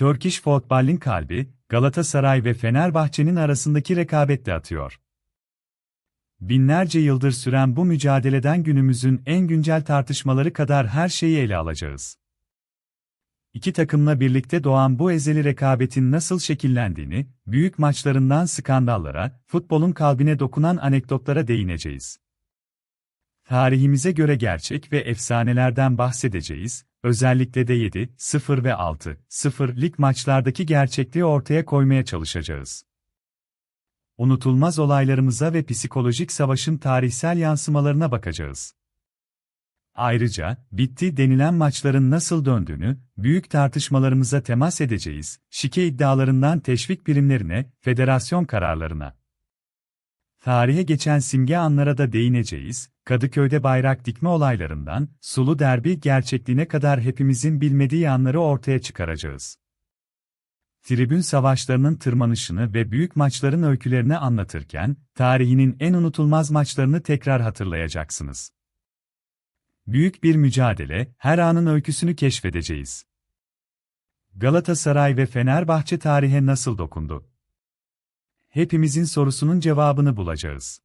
Turkish Football'in kalbi, Galatasaray ve Fenerbahçe'nin arasındaki rekabette atıyor. Binlerce yıldır süren bu mücadeleden günümüzün en güncel tartışmaları kadar her şeyi ele alacağız. İki takımla birlikte doğan bu ezeli rekabetin nasıl şekillendiğini, büyük maçlarından skandallara, futbolun kalbine dokunan anekdotlara değineceğiz. Tarihimize göre gerçek ve efsanelerden bahsedeceğiz, özellikle de 7, 0 ve 6, 0 lig maçlardaki gerçekliği ortaya koymaya çalışacağız. Unutulmaz olaylarımıza ve psikolojik savaşın tarihsel yansımalarına bakacağız. Ayrıca, bitti denilen maçların nasıl döndüğünü, büyük tartışmalarımıza temas edeceğiz, şike iddialarından teşvik birimlerine, federasyon kararlarına. Tarihe geçen simge anlara da değineceğiz, Kadıköy'de bayrak dikme olaylarından, sulu derbi gerçekliğine kadar hepimizin bilmediği anları ortaya çıkaracağız. Tribün savaşlarının tırmanışını ve büyük maçların öykülerini anlatırken, tarihinin en unutulmaz maçlarını tekrar hatırlayacaksınız. Büyük bir mücadele, her anın öyküsünü keşfedeceğiz. Galatasaray ve Fenerbahçe tarihe nasıl dokundu? Hepimizin sorusunun cevabını bulacağız.